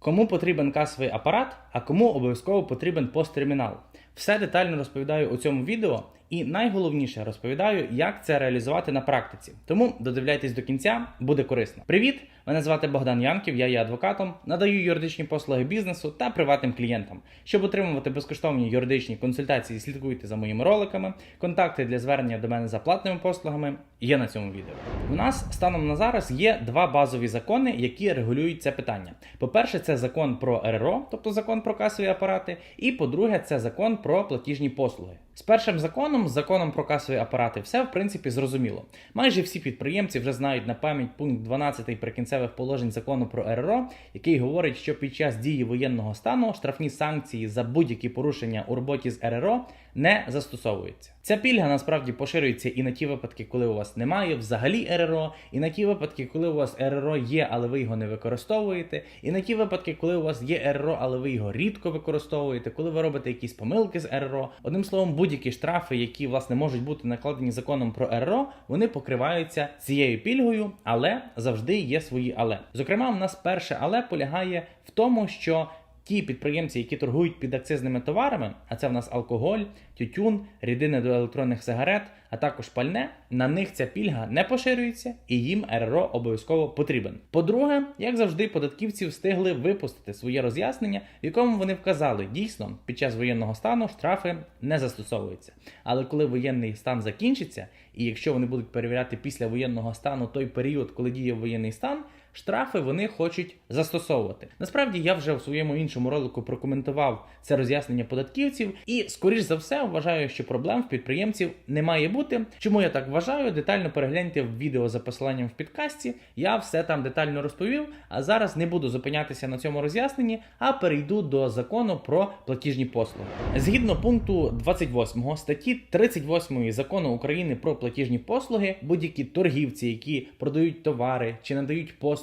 Кому потрібен касовий апарат, а кому обов'язково потрібен посттермінал. Все детально розповідаю у цьому відео, і найголовніше розповідаю, як це реалізувати на практиці. Тому додивляйтесь до кінця, буде корисно. Привіт! Мене звати Богдан Янків, я є адвокатом, надаю юридичні послуги бізнесу та приватним клієнтам. Щоб отримувати безкоштовні юридичні консультації, слідкуйте за моїми роликами. Контакти для звернення до мене за платними послугами є на цьому відео. У нас станом на зараз є два базові закони, які регулюють це питання. По-перше, це закон про РРО, тобто закон про касові апарати, і по-друге, це закон про платіжні послуги. З першим законом, з законом про касові апарати, все в принципі зрозуміло. Майже всі підприємці вже знають на пам'ять пункт 12 прикінцевих положень закону про РРО, який говорить, що під час дії воєнного стану штрафні санкції за будь-які порушення у роботі з РРО не застосовуються. Ця пільга насправді поширюється і на ті випадки, коли у вас немає взагалі РРО, і на ті випадки, коли у вас РРО є, але ви його не використовуєте, і на ті випадки, коли у вас є РРО, але ви його рідко використовуєте, коли ви робите якісь помилки з РРО. Одним словом, будь-які штрафи, які власне можуть бути накладені законом про РРО, вони покриваються цією пільгою, але завжди є свої але. Зокрема, у нас перше але полягає в тому, що ті підприємці, які торгують під акцизними товарами, а це в нас алкоголь, тютюн, рідини до електронних сигарет, а також пальне, на них ця пільга не поширюється і їм РРО обов'язково потрібен. По-друге, як завжди, податківці встигли випустити своє роз'яснення, в якому вони вказали, дійсно, під час воєнного стану штрафи не застосовуються. Але коли воєнний стан закінчиться, і якщо вони будуть перевіряти після воєнного стану той період, коли діє воєнний стан, штрафи вони хочуть застосовувати. Насправді я вже в своєму іншому ролику прокоментував це роз'яснення податківців, і скоріш за все вважаю, що проблем в підприємців не має бути. Чому я так вважаю? Детально перегляньте відео за посиланням в підкасті. Я все там детально розповів. А зараз не буду зупинятися на цьому роз'ясненні, а перейду до закону про платіжні послуги. Згідно пункту 28 статті 38 закону України про платіжні послуги, будь-які торгівці, які продають товари чи надають послуги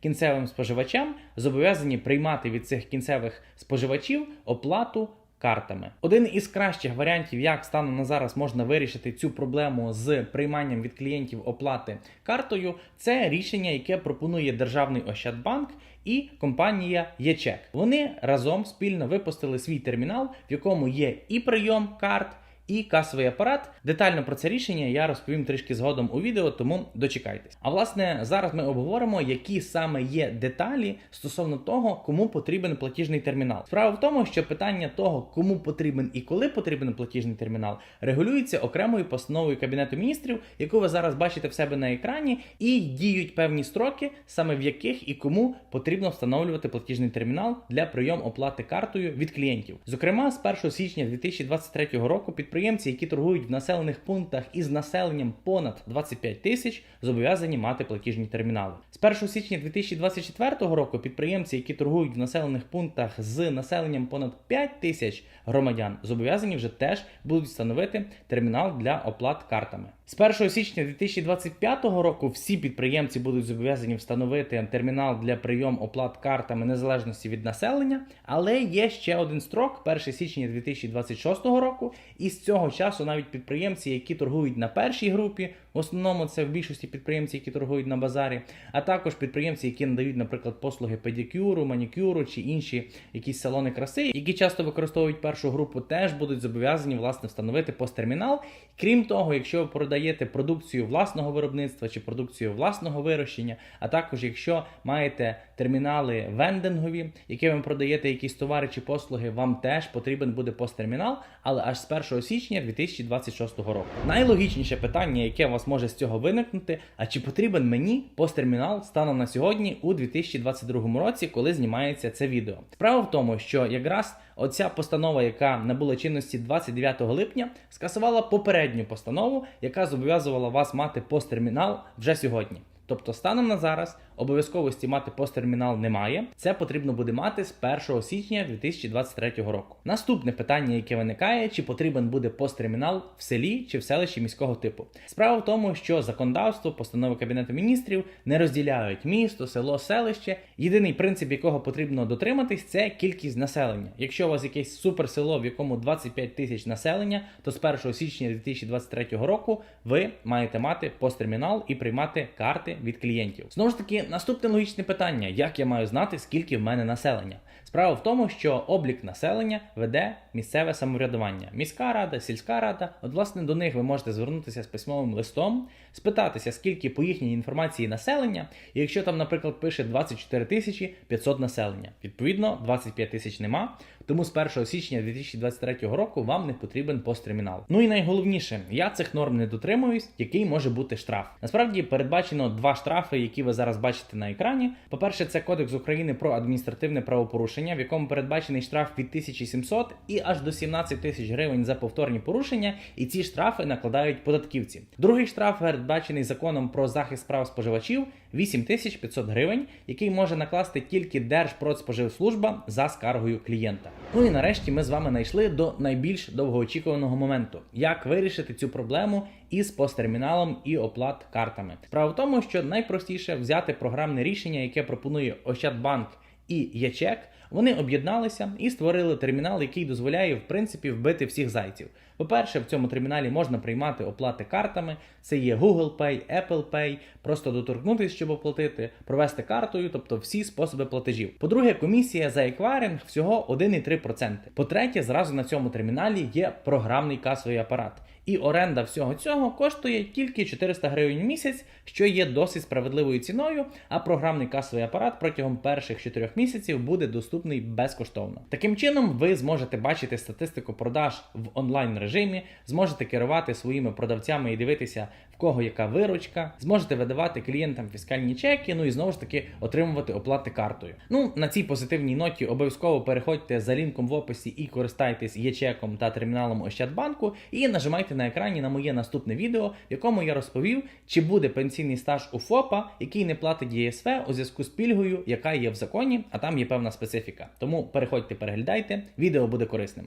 кінцевим споживачам, зобов'язані приймати від цих кінцевих споживачів оплату. Картами один із кращих варіантів, як станом на зараз можна вирішити цю проблему з прийманням від клієнтів оплати картою, це рішення, яке пропонує державний Ощадбанк і компанія ЄЧЕК. Вони разом спільно випустили свій термінал, в якому є і прийом карт і касовий апарат. Детально про це рішення я розповім трішки згодом у відео, тому дочекайтесь. А власне, зараз ми обговоримо, які саме є деталі стосовно того, кому потрібен платіжний термінал. Справа в тому, що питання того, кому потрібен і коли потрібен платіжний термінал, регулюється окремою постановою Кабінету міністрів, яку ви зараз бачите в себе на екрані, і діють певні строки, саме в яких і кому потрібно встановлювати платіжний термінал для прийому оплати картою від клієнтів. Зокрема, з 1 січня 2023 року підприємці, які торгують в населених пунктах із населенням понад 25 тисяч, зобов'язані мати платіжні термінали. З 1 січня 2024 року підприємці, які торгують в населених пунктах з населенням понад 5 тисяч громадян, зобов'язані вже теж будуть встановити термінал для оплат картами. З 1 січня 2025 року всі підприємці будуть зобов'язані встановити термінал для прийому оплат картами незалежності від населення, але є ще один строк 1 січня 2026 року, і з цього часу навіть підприємці, які торгують на першій групі, в основному це в більшості підприємці, які торгують на базарі, а також підприємці, які надають, наприклад, послуги педикюру, манікюру чи інші якісь салони краси, які часто використовують першу групу, теж будуть зобов'язані власне встановити посттермінал. Крім того, якщо ви продаєте продукцію власного виробництва чи продукцію власного вирощення, а також якщо маєте термінали вендингові, які ви продаєте якісь товари чи послуги, вам теж потрібен буде посттермінал, але аж з 1 січня 2026 року. Найлогічніше питання, яке у вас може з цього виникнути, а чи потрібен мені посттермінал станом на сьогодні у 2022 році, коли знімається це відео? Справа в тому, що якраз оця постанова, яка набула чинності 29 липня, скасувала попередню постанову, яка зобов'язувала вас мати посттермінал вже сьогодні. Тобто, станом на зараз обов'язковості мати посттермінал немає. Це потрібно буде мати з 1 січня 2023 року. Наступне питання, яке виникає, чи потрібен буде посттермінал в селі чи в селищі міського типу. Справа в тому, що законодавство, постанови Кабінету міністрів не розділяють місто, село, селище. Єдиний принцип, якого потрібно дотриматись, це кількість населення. Якщо у вас якесь суперсело, в якому 25 тисяч населення, то з 1 січня 2023 року ви маєте мати посттермінал і приймати карти від клієнтів. Знову ж таки, наступне логічне питання: як я маю знати, скільки в мене населення? Справа в тому, що облік населення веде місцеве самоврядування, міська рада, сільська рада. От, власне, до них ви можете звернутися з письмовим листом, спитатися, скільки по їхній інформації населення. І якщо там, наприклад, пише 24 тисячі 500 населення, відповідно 25 тисяч нема. Тому з 1 січня 2023 року вам не потрібен посттермінал. Ну і найголовніше, я цих норм не дотримуюсь, який може бути штраф. Насправді передбачено два штрафи, які ви зараз бачите на екрані. По-перше, це Кодекс України про адміністративне правопорушення, в якому передбачений штраф від 1700 і аж до 17 тисяч гривень за повторні порушення, і ці штрафи накладають податківці. Другий штраф передбачений законом про захист прав споживачів 8500 гривень, який може накласти тільки Держпродспоживслужба за скаргою клієнта. Ну і нарешті ми з вами знайшли до найбільш довгоочікуваного моменту, як вирішити цю проблему із посттерміналом і оплат картами. Справа в тому, що найпростіше взяти програмне рішення, яке пропонує Ощадбанк і ЯЧЕК. Вони об'єдналися і створили термінал, який дозволяє в принципі вбити всіх зайців. По-перше, в цьому терміналі можна приймати оплати картами. Це є Google Pay, Apple Pay, просто доторкнутися, щоб оплатити, провести картою, тобто всі способи платежів. По-друге, комісія за еквайринг всього 1,3%. По-третє, зразу на цьому терміналі є програмний касовий апарат. І оренда всього цього коштує тільки 400 гривень в місяць, що є досить справедливою ціною. А програмний касовий апарат протягом перших 4 місяців буде доступний безкоштовно. Таким чином, ви зможете бачити статистику продаж в онлайн режимі, зможете керувати своїми продавцями і дивитися, в кого яка виручка, зможете видавати клієнтам фіскальні чеки, ну і знову ж таки отримувати оплати картою. Ну на цій позитивній ноті обов'язково переходьте за лінком в описі і користайтесь є-чеком та терміналом Ощадбанку, і нажимайте на екрані на моє наступне відео, в якому я розповів, чи буде пенсійний стаж у ФОПа, який не платить ЄСВ у зв'язку з пільгою, яка є в законі, а там є певна специфіка. Тому переходьте, переглядайте, відео буде корисним.